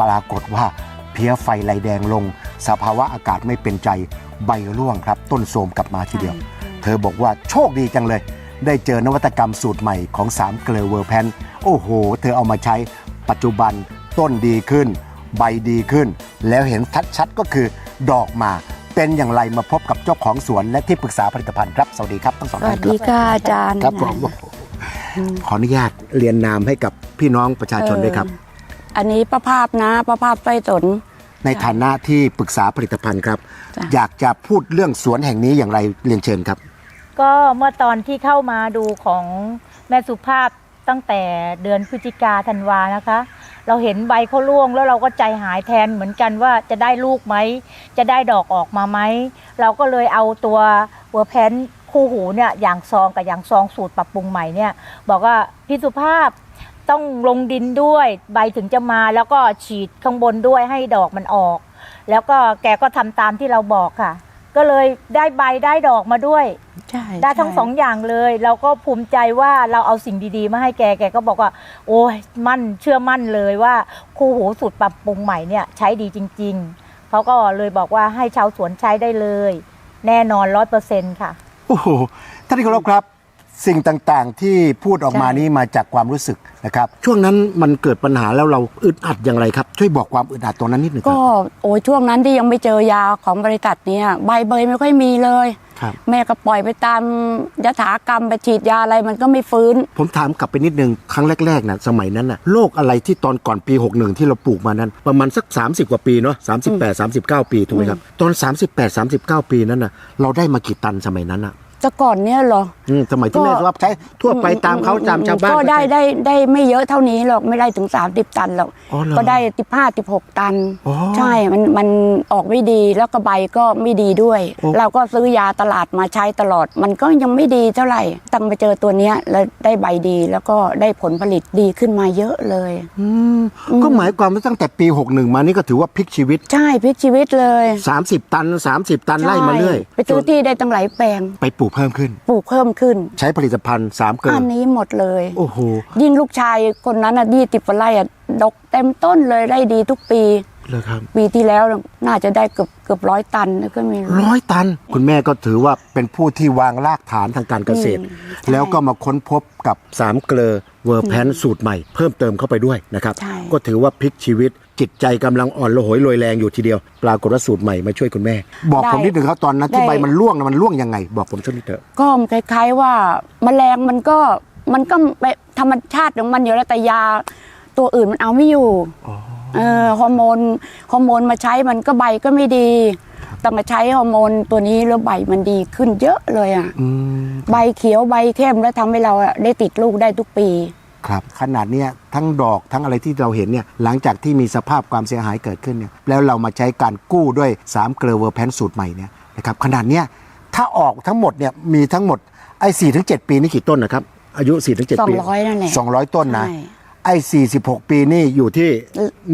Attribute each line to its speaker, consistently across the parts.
Speaker 1: ปรากฏว่าเพี้ยไฟลายแดงลง สภาวะอากาศไม่เป็นใจใบร่วงครับ ต้นโทรมกลับมาทีเดียว เธอบอกว่าโชคดีจังเลย ได้เจอนวัตกรรมสูตรใหม่ของ3เกลือเวอร์แพนโอ้โห เธอเอามาใช้ปัจจุบันต้นดีขึ้น ใบดีขึ้น แล้วเห็นชัดๆก็คือดอกมาเป็นอย่างไรมาพบกับเจ้าของสวนและที่ปรึกษาผลิตภัณฑ์ครับ สวัสดีครับทั้งสอง
Speaker 2: สวั
Speaker 1: ท่า
Speaker 2: ส
Speaker 1: นค
Speaker 2: ดี
Speaker 1: รับ
Speaker 2: ค่ะอาจารย์
Speaker 1: ครับผมขออนุญาตเรียนนามให้กับพี่น้องประชาชนด้วยครับ
Speaker 2: เอออันนี้ประภาพนะประภาพไฟสน
Speaker 1: ในฐานะที่ปรึกษาผลิตภัณฑ์ครับ
Speaker 2: จ้ะ
Speaker 1: อยากจะพูดเรื่องสวนแห่งนี้อย่างไรเรียนเชิญครับ
Speaker 3: ก็เมื่อตอนที่เข้ามาดูของแม่สุภาพตั้งแต่เดือนพฤศจิกาธันวานะคะ เราเห็นใบเขาร่วงแล้วเราก็ใจหายแทนเหมือนกันว่าจะได้ลูกไหม จะได้ดอกออกมาไหม เราก็เลยเอาตัวเวอร์แพนคู่หูเนี่ยอย่างซองกับอย่างซองสูตรปรับปรุงใหม่เนี่ยบอกว่าพี่สุภาพ ต้องลงดินด้วย ใบถึงจะมาแล้วก็ฉีดข้างบนด้วยให้ดอกมันออก แล้วก็แกก็ทำตามที่เราบอกค่ะ ก็เลยได้ใบได้ดอกมาด้วย
Speaker 2: ใช่
Speaker 3: ได้ทั้ง
Speaker 2: ใช่
Speaker 3: สองอย่างเลย เราก็ภูมิใจว่าเราเอาสิ่งดีๆ มาให้แกแกก็บอกว่า โอ้ยมั่นเชื่อมั่นเลยว่าคู่หูสูตรปรับปรุงใหม่เนี่ยใช้ดีจริง ๆเขาก็เลยบอกว่าให้ชาวสวนใช้ได้เลย แน่นอนร้อยเปอร์เซ็นต์ค่ะ
Speaker 1: โอ้โหท่านที่เคารพครับ สิ่งต่างๆ ที่พูดออกมานี้มาจากความรู้สึกนะครับ ช่วงนั้นมันเกิดปัญหาแล้วเราอึดอัดอย่างไรครับ ช่วยบอกความอึดอัดตรงนั้นนิดหนึ่งค
Speaker 2: ก็
Speaker 1: รับ
Speaker 2: โอ้ยช่วงนั้นที่ยังไม่เจอยาของบริษัทเนี้ยใบเบยไม่ค่อยมีเลย
Speaker 1: ครับ
Speaker 2: แม่ก็ปล่อยไปตามยถากรรมไปฉีดยาอะไรมันก็ไม่ฟื้น
Speaker 1: ผมถามกลับไปนิดนึงครั้งแรกๆนะสมัยนั้นนะโรคอะไรที่ตอนก่อนปี 61 ที่เราปลูกมานั้น ประมาณสัก 30 กว่าปีเนาะ38 39 ปีถูกไหมครับ ตอน 38 39 ปีนั้นนะเราได้มากี่ตันสมัยนั้นอะ
Speaker 2: แต่ก่อนเนี้ยเหรอ
Speaker 1: อืมสมัยที่แม่ว่าใช้ทั่วไปตามเขาตามชาวบ้าน
Speaker 2: ก็ได้
Speaker 1: ใช้
Speaker 2: ได้ได้ไม่เยอะเท่านี้หรอกไม่ได้ถึง30ตันหรอก
Speaker 1: อ๋อเหรอ
Speaker 2: ก็ได้15 16ตัน
Speaker 1: อ๋อ
Speaker 2: ใช่มันมันออกไม่ดีแล้วก็ใบก็ไม่ดีด้วย
Speaker 1: โอ้
Speaker 2: เราก็ซื้อยาตลาดมาใช้ตลอด มันก็ยังไม่ดีเท่าไหร่ตั้งไปเจอตัวเนี้ยแล้วได้ใบดีแล้วก็ได้ผลผลิตดีขึ้นมาเยอะเลย
Speaker 1: อืมก็หมายความว่าตั้งแต่ปี 61 มานี่ก็ถือว่าพลิกชีวิต
Speaker 2: ใช่พลิกชีวิตเลย
Speaker 1: 30 ตัน 30 ตันไล่มาเรื่อย
Speaker 2: ใช่ไปซื้อที่ได้ตั้งหลายแปลง
Speaker 1: ไปปลูกเพิ่มขึ้น
Speaker 2: ปลูกเพิ่มขึ้น
Speaker 1: ใช้ผลิตภัณฑ์3เกิ
Speaker 2: อั
Speaker 1: น
Speaker 2: นนี้หมดเลย
Speaker 1: โอ้โห
Speaker 2: ยิ่งลูกชายคนนั้นอะยี่ติบไร่อะดกเต็มต้นเลยได้ดีทุกปี
Speaker 1: เลยครับ
Speaker 2: ปีที่แล้วน่าจะได้เกือบเกือบร้อยตันก็ไม่รู้
Speaker 1: ร้อยตัน คุณแม่ก็ถือว่าเป็นผู้ที่วางรากฐานทางการเกษตร
Speaker 2: อืมใช่
Speaker 1: แล้วก็มาค้นพบกับ3เกลอเวอร์แพนสูตรใหม่ เพิ่มเติมเข้าไปด้วยนะครับ
Speaker 2: ใช่
Speaker 1: ก็ถือว่าพลิกชีวิตจิตใจกำลังอ่อนระหยโรยแรงอยู่ทีเดียว ปรากฏว่าสูตรใหม่มาช่วยคุณแม่ บอกผมนิดหนึ่งครับตอนนั้นที่ใบมันร่วงนะมันร่วงยังไง บอกผมสักนิดเถอะ
Speaker 2: ก็คล้ายๆว่าแมลงมันก็มันก็ไปธรรมชาติของมันอยู่แล้วแต่ยาตัวอื่นมันเอาไม่อยู่ เออฮอร์โมนฮอร์โมนมาใช้มันก็ใบก็ไม่ดีแต่มาใช้ฮอร์โมนตัวนี้แล้วใบมันดีขึ้นเยอะเลยอะ
Speaker 1: อืม
Speaker 2: ใบเขียวใบเข้มแล้วทำให้เราอะได้ติดลูกได้ทุกปี
Speaker 1: ครับขนาดเนี้ยทั้งดอกทั้งอะไรที่เราเห็นเนี่ยหลังจากที่มีสภาพความเสียหายเกิดขึ้นเนี่ยแล้วเรามาใช้การกู้ด้วย3เกลอเวอร์แพนสูตรใหม่เนี่ยนะครับขนาดเนี้ยถ้าออกทั้งหมดเนี่ยมีทั้งหมดไอ้สี่ถึงเจ็ดปีนี่กี่ต้นนะครับอายุ4ี่ถึงเจ็ดปี
Speaker 2: 200นั่นแหละ
Speaker 1: สองร้อยต้นนะ
Speaker 2: ใช่
Speaker 1: ไอ้สี่สิบหกปีนี่อยู่ที่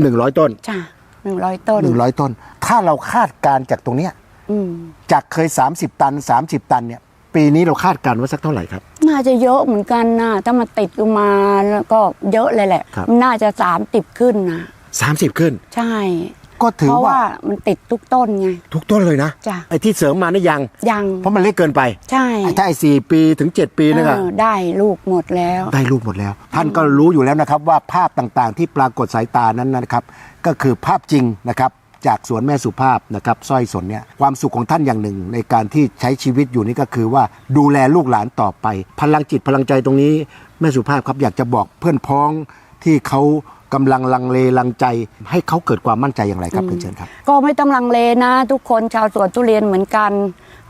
Speaker 1: หนึ่งร้อยต้น
Speaker 2: จ้ะหนึ่งร้อยต้น
Speaker 1: หนึ่งร้อยต้น ถ้าเราคาดการณ์จากตรงเนี้ย
Speaker 2: อืม
Speaker 1: จากเคย 30 ตัน 30 ตันเนี่ยปีนี้เราคาดการณ์ว่าสักเท่าไหร่ครับ
Speaker 2: น่าจะเยอะเหมือนกันนะถ้ามันติดลงมาแล้วก็เยอะเลยแหละ
Speaker 1: ครับ
Speaker 2: มันน่าจะสามติบขึ้นนะ
Speaker 1: 30 ขึ้น
Speaker 2: ใช่
Speaker 1: ก็ถื
Speaker 2: เพ
Speaker 1: อ
Speaker 2: ราะ
Speaker 1: ว่า
Speaker 2: ว่ามันติดทุกต้นไง
Speaker 1: ทุกต้นเลยนะ
Speaker 2: จ้ะ
Speaker 1: ไอ้ที่เสริมมานี่ยัง
Speaker 2: ยัง
Speaker 1: เพราะมันเล็กเกินไป
Speaker 2: ใช่
Speaker 1: ไอ้ถ้าไอ้สี่ปีถึง7ปีนี่ก็
Speaker 2: เออได้ลูกหมดแล้ว
Speaker 1: ได้รูปหมดแล้ว ท่านก็รู้อยู่แล้วนะครับว่าภาพต่างๆ ที่ปรากฏสายตานั้นนะครับ ก็คือภาพจริงนะครับจากสวนแม่สุภาพนะครับสร้อยสนเนี่ยความสุขของท่านอย่างหนึ่ง ในการที่ใช้ชีวิตอยู่นี่ก็คือว่าดูแลลูกหลานต่อไป พลังจิตพลังใจตรงนี้แม่สุภาพครับอยากจะบอกเพื่อนพ้องที่เขา กำลังลังเลลังใจ ให้เขาเกิดความมั่นใจอย่างไรครับเรียนเชิญครับ
Speaker 2: ก็ไม่ต้องลังเลนะ ทุกคนชาวสวนทุเรียนเหมือนกัน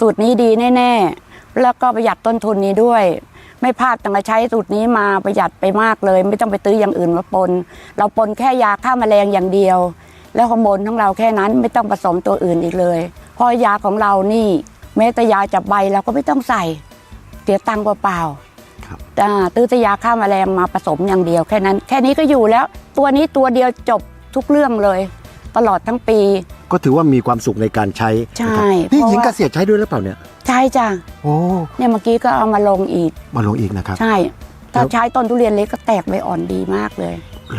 Speaker 2: สูตรนี้ดีแน่ๆ แล้วก็ประหยัดต้นทุนนี้ด้วย ไม่พลาดตั้งแต่ใช้สูตรนี้มาประหยัดไปมากเลย ไม่ต้องไปตื้ออย่างอื่นมาปน เราปนแค่ยาฆ่าแมลงอย่างเดียว แล้วฮอร์โมนของเราแค่นั้นไม่ต้องผสมตัวอื่นอีกเลยเพราะยาของเรานี่แม้แต่ยาจับใบเราก็ไม่ต้องใส่เสียตังค์เปล่าๆ
Speaker 1: ครับ
Speaker 2: อ่าตื้อแต่ยาฆ่าแมลงมาผสมอย่างเดียวแค่นั้น แค่นี้ก็อยู่แล้ว ตัวนี้ตัวเดียวจบทุกเรื่องเลย ตลอดทั้งปี
Speaker 1: ก็ถือว่ามีความสุขในการใช้
Speaker 2: ใช่
Speaker 1: นะครับนี่
Speaker 2: เพราะ
Speaker 1: หญิง
Speaker 2: ว่า
Speaker 1: เกษียณใช้ด้วยหรือเปล่าเนี่ย
Speaker 2: ใช่จ้ะ
Speaker 1: โอ้
Speaker 2: เนี่ยเมื่อกี้ก็เอามาลงอีก
Speaker 1: มาลงอีกนะครับ
Speaker 2: ใช่
Speaker 1: แล้
Speaker 2: ถ้าวใช้ต้นทุเรียนเล็กก็แตกใบอ่อนดีมากเลย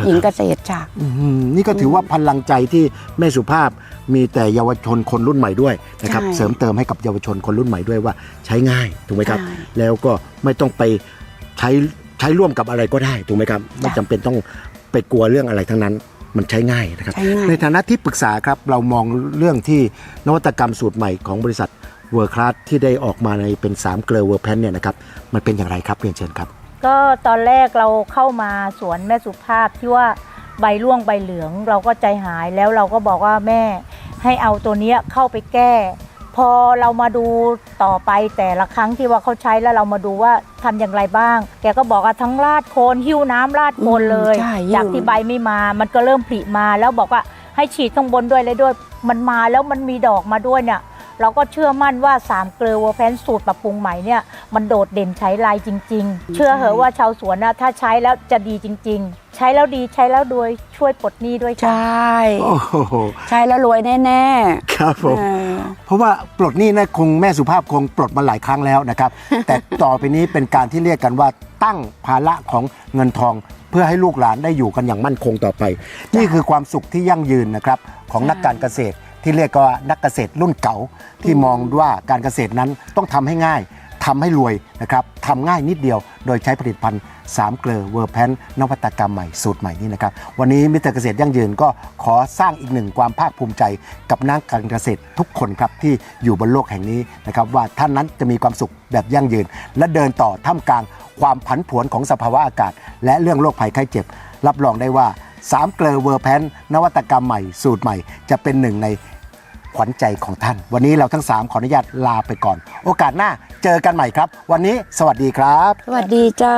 Speaker 2: หญิงเกษตรจ้ะ
Speaker 1: อื้อหือนี่ก็ถือว่าพลังใจที่แม่สุภาพมีแต่เยาวชนคนรุ่นใหม่ด้วยนะครับ
Speaker 2: ใช่
Speaker 1: เสริมเติมให้กับเยาวชนคนรุ่นใหม่ด้วยว่าใช้ง่ายถูกไหมครับ
Speaker 2: ใช่
Speaker 1: แล้วก็ไม่ต้องไป ใช้ใช้ร่วมกับอะไรก็ได้ถูกไหมครับ ไม่จำเป็นต้องไปกลัวเรื่องอะไรทั้งนั้น มันใช้ง่ายนะครับ
Speaker 2: ใช้ง่าย
Speaker 1: ในฐานะที่ปรึกษาครับเรามองเรื่องที่นวัตกรรมสูตรใหม่ของบริษัทเวอร์คลาสที่ได้ออกมาในเป็น3เกลือเวอร์แพนเนี่ยนะครับมันเป็นอย่างไรครับเรียนเชิญครับ
Speaker 3: ก็ตอนแรกเราเข้ามาสวนแม่สุภาพที่ว่าใบร่วงใบเหลืองเราก็ใจหายแล้วเราก็บอกว่าแม่ให้เอาตัวเนี้ยเข้าไปแก้พ อเรามาดูต่อไปแต่ละครั้งที่ว่าเขาใช้แล้วเรามาดูว่าทำอย่างไรบ้าง แกก็บอกว่าทั้งราดโคนหิ้วน้ำราดโคนเลย
Speaker 2: อืมใช่หิ้ว
Speaker 3: จากที่ใบไม่มา มันก็เริ่มผลิมาแล้วบอกว่าให้ฉีดข้างบนด้วยเลยด้วย มันมาแล้วมันมีดอกมาด้วยเนี่ย เราก็เชื่อมั่นว่า3เกลือวัวแพนสูตรปรับปรุงใหม่เนี่ยมันโดดเด่นใช้ลายจริง ๆ เชื่อเหอะว่าชาวสวนนะถ้าใช้แล้วจะดีจริง ๆ ใช้แล้วดีใช้แล้วด้วยช่วยปลดหนี้ด้วย
Speaker 2: ใช
Speaker 3: ค่ะ่
Speaker 1: โอ้โห
Speaker 2: ใช้แล้วรวยแน่
Speaker 1: ครับ
Speaker 2: ๆ
Speaker 1: ผม
Speaker 2: เออ
Speaker 1: เพราะว่าปลดหนี้นะคงแม่สุภาพคงปลดมาหลายครั้งแล้วนะครับ แต่ต่อไปนี้เป็นการที่เรียกกันว่าตั้งภาระของเงินทอง เพื่อให้ลูกหลานได้อยู่กันอย่างมั่นคงต่อไป นี่คือความสุขที่ยั่งยืนนะครับของนักการเกษตร ที่เรียกว่านักเกษตรรุ่นเก่าที่มองว่าการเกษตรนั้นต้องทำให้ง่ายทำให้รวยนะครับทำง่ายนิดเดียว โดยใช้ผลิตภัณฑ์สามเกลือเวอร์แพนนวัตกรรมใหม่สูตรใหม่นี้นะครับ วันนี้มิสเตอร์เกษตรยั่งยืนก็ขอสร้างอีกหนึ่งความภาคภูมิใจกับนักการเกษตรทุกคนครับที่อยู่บนโลกแห่งนี้นะครับว่าท่านนั้นจะมีความสุขแบบยั่งยืน และเดินต่อท่ามกลางความผันผวนของสภาวะอากาศ และเรื่องโรคภัยไข้เจ็บ รับรองได้ว่า สามเกลอเวอร์แพนนวัตกรรมใหม่สูตรใหม่ จะเป็นหนึ่งในขวัญใจของท่าน วันนี้เราทั้ง 3 ขออนุญาตลาไปก่อน โอกาสหน้าเจอกันใหม่ครับ วันนี้สวัสดีครับ
Speaker 2: สวัสดีจ้า